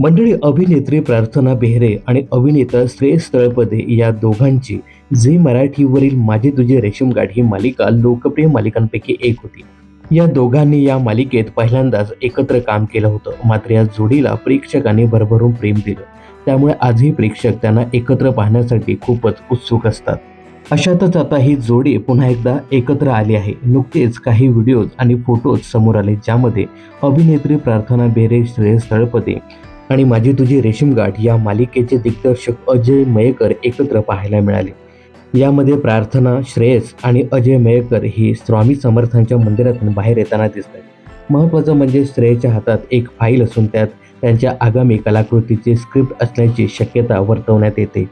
मंडळी अभिनेत्री प्रार्थना बेहरे आणि अभिनेता श्रेयस तळपदे या दोघांची झी मराठीवरील माझी तुझी रेशीम गाठ ही मालिका लोकप्रिय मालिकांपैकी एक होती. या दोघांनी या मालिकेत पहिल्यांदाच एकत्र काम केलं होतं. मात्र या जोडीला प्रेक्षकांनी भरभरून प्रेम दिलं. त्यामुळे आजही प्रेक्षक त्यांना एकत्र पाहण्यासाठी खूपच उत्सुक असतात. अशातच आता ही जोडी पुन्हा एकदा एकत्र आली आहे. नुकतेच काही व्हिडिओज आणि फोटोज समोर आले ज्यामध्ये अभिनेत्री प्रार्थना बेरे श्रेयस तळपदे आणि माझी तुझी रेशीमगाठ या मालिकेचे दिग्दर्शक अजय मयेकर एकत्र पाहायला मिळाले. यामध्ये प्रार्थना श्रेयस आणि अजय मयेकर हे स्वामी समर्थांच्या मंदिरातून बाहेर येताना दिसतात. महत्त्वाचं म्हणजे श्रेयच्या हातात एक फाईल असून त्यात त्यांच्या आगामी कलाकृतीचे स्क्रिप्ट असण्याची शक्यता वर्तवण्यात येते.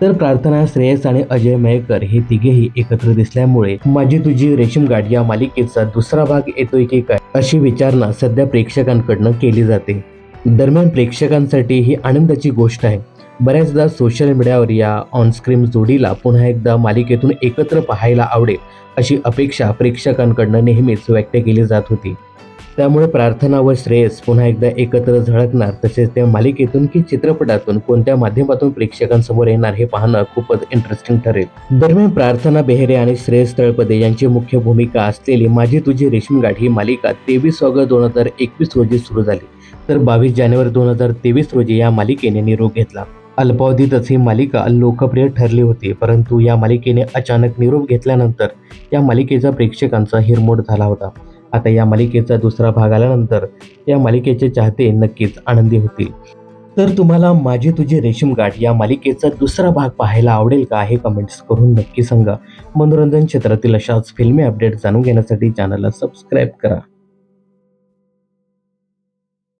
तर प्रार्थना श्रेयस आणि अजय मयेकर हे तिघेही एकत्र दिसल्यामुळे माझी तुझी रेशीमगाठ या मालिकेचा दुसरा भाग येतोय की काय अशी विचारणा सध्या प्रेक्षकांकडनं केली जाते. दरम्यान प्रेक्षकांसाठी ही आनंदाची गोष्ट आहे. बऱ्याचदा सोशल मीडियावर या ऑनस्क्रीन जोडीला पुन्हा एकदा मालिकेतून एकत्र पाहायला आवडेल अशी अपेक्षा प्रेक्षकांकडनं नेहमीच व्यक्त केली जात होती. त्यामुळे प्रार्थना व श्रेयस पुन्हा एकदा एकत्र झळकणार. तसेच त्या मालिकेतून की चित्रपटातून कोणत्या माध्यमातून प्रेक्षकांसमोर येणार हे पाहणं खूपच इंटरेस्टिंग ठरेल. दरम्यान प्रार्थना बेहरे आणि श्रेयस तळपदे यांची मुख्य भूमिका असलेली माझी तुझी रेशीमगाठ ही मालिका तेवीस ऑगस्ट दोन हजार एकवीस रोजी सुरू झाली. तर बावीस जानेवारी दोन हजार तेवीस रोजी या मालिकेने निरोप घेतला. अल्पावधीतच ही मालिका लोकप्रिय ठरली होती परंतु या मालिकेने अचानक निरोप घेतल्यानंतर या मालिकेचा प्रेक्षकांचा हिरमोड झाला होता. आता या मालिकेचा दुसरा भाग आल्यानंतर या मालिकेचे चाहते नक्कीच आनंदी होतील. तर तुम्हाला माझे तुझे रेशीम गाठ या मालिकेचा दुसरा भाग पाहायला आवडेल का हे कमेंट्स करून नक्की सांगा. मनोरंजन क्षेत्रातील अशाच फिल्मी अपडेट जाणून घेण्यासाठी चॅनलला सबस्क्राईब करा.